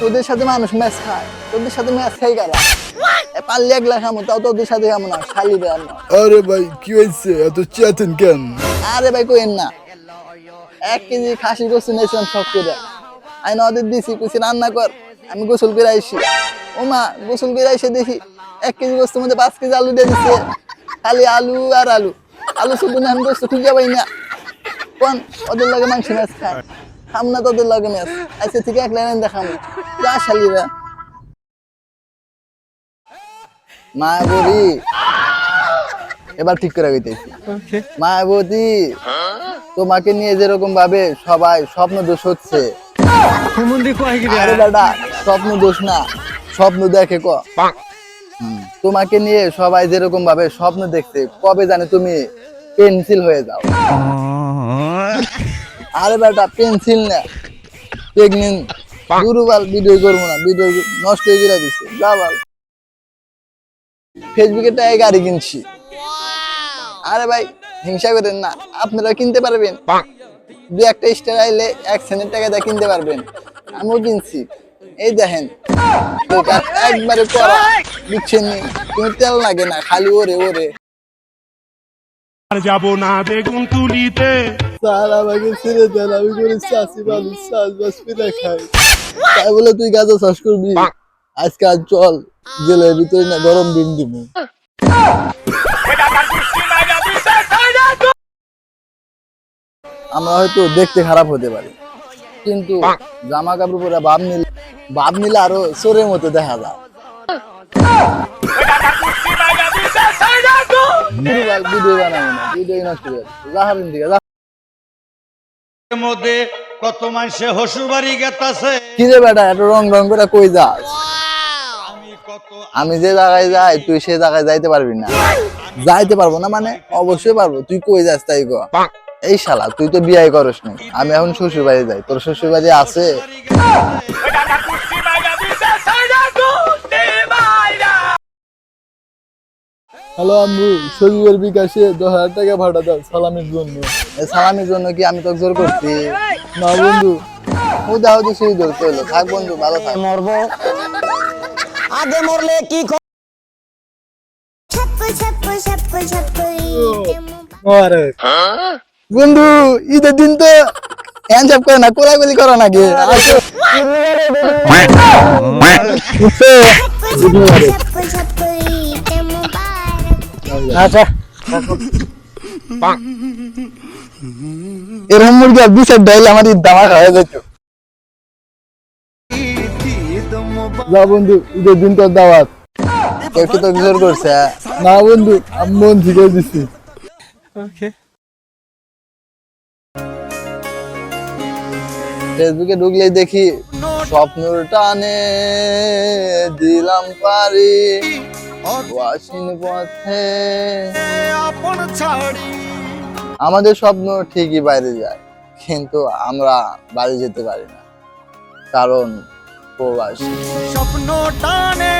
তোদের সাথে মানুষ ম্যাচ খায় তোদের সাথে ম্যাচ খাই এ পারলে একলা খামো তাও তোদের সাথে খামো না শালি রে আরে ভাই কি হয়েছে? এত চেতেন কেন? আরে ভাই কইেন না। এক কেজি খাসি গোসল নিয়েছিলাম সব করে। আমি ওদের দিছি কুচি রান্না কর আমি গোসল করে আইসি ও মা গোসল করে আইসে দেখি এক কেজি গোস্তের মধ্যে পাঁচ কেজি আলু দিয়ে দিচ্ছে খালি আলু আর আলু। আলু শুধু না আমি গোস্ত খুঁজে পাই না। কোন? ওদের লগে মাংস ম্যাচ খায়। খাম না তোদের লগে ম্যাচ আইসে থেকে এক লাইন দেখাম যা শালিরা মায়াবতী। এবার ঠিক করে গইতেছি মায়াবতী তোমাকে নিয়ে যেরকম ভাবে সবাই স্বপ্ন দোষ হচ্ছে। আরে দাদা স্বপ্ন দোষ না স্বপ্ন দেখে ক। তোমাকে নিয়ে সবাই যেরকম ভাবে স্বপ্ন দেখছে কবে জানে তুমি পেন্সিল হয়ে যাও। আরে বেটা পেন্সিল না। প্রেগনেন্ট দুরুবাল ভিডিও করব না ভিডিও নষ্ট হয়ে গিয়ে দিচ্ছে যা বাল। ফেসবুকে টাই গাড়ি কিনছি। আরে ভাই হিংসা করেন না আপনারা কিনতে পারবেন। দু একটা স্টার আইলে এক সেন্টের টাকা দিয়ে কিনতে পারবেন। আমিও কিনছি। এই দেখেন। দোকান একবারে করা বুঝছেন নি? কোনো তেল লাগে না খালি ওরে ওরে। আর যাব না বেগুন তুলিতে। স্যার আমাকে ছেড়ে দেন আমি করে চাষি মানুষ চাষবাস করে খাই তাই বলে তুই গাঁজা চাষ করবি আজকে আজ চল জেলের ভিতরে না গরম ডিম দিব আমরা হয়তো দেখতে খারাপ হতে পারি। কিন্তু জামা কাপড় পরে বাপ নিলে বাপ নিলে আরও চোরের মতো দেখা যায়। ভিডিও বানাবো না ভিডিও নষ্ট করে দিকে যা এর মধ্যে কত মানুষে হসুবাড়ি গেতাছে। কি রে বেটা এত রং রং করে কই যাস? আমি যে জায়গায় যাই তুই সে জায়গায় যাইতে পারবি না। যাইতে পারব না মানে? অবশ্যই পারব। তুই কই যাস তাই গো এই শালা তুই তো বিয়ে করিস না আমি এখন শ্বশুর বাড়ি যাই। তোর শ্বশুর বাড়ি আছে হ্যালো আম্মু বিকাশে দশ হাজার টাকা ভাড়া দাও সালামের জন্য। সালামের জন্য কি আমি তোকে জোর করছি? না বন্ধু। ও দাও তো সেই জোর থাক বন্ধু ভালো থাক। আগে মরলে কি হ্যাঁ? বন্ধু ঈদের দিন তো হ্যান্ড জাপ করে না কোলাগুলি করো নাকি? আচ্ছা। এরকম মুরগি আর বিশের ডাইল আমার দামা খাওয়া যেত যা বন্ধু ঈদের দিন তোর দাওয়াত। কেউ তোকে করছে? না বন্ধু আমি মন থেকে দিছি। ফেসবুকে ঢুকলেই দেখি স্বপ্নর টানে দিলাম পারি। পথে। আমাদের স্বপ্ন ঠিকই বাইরে যায় কিন্তু আমরা বাড়ি যেতে পারি না কারণ প্রবাসী। স্বপ্ন টানে।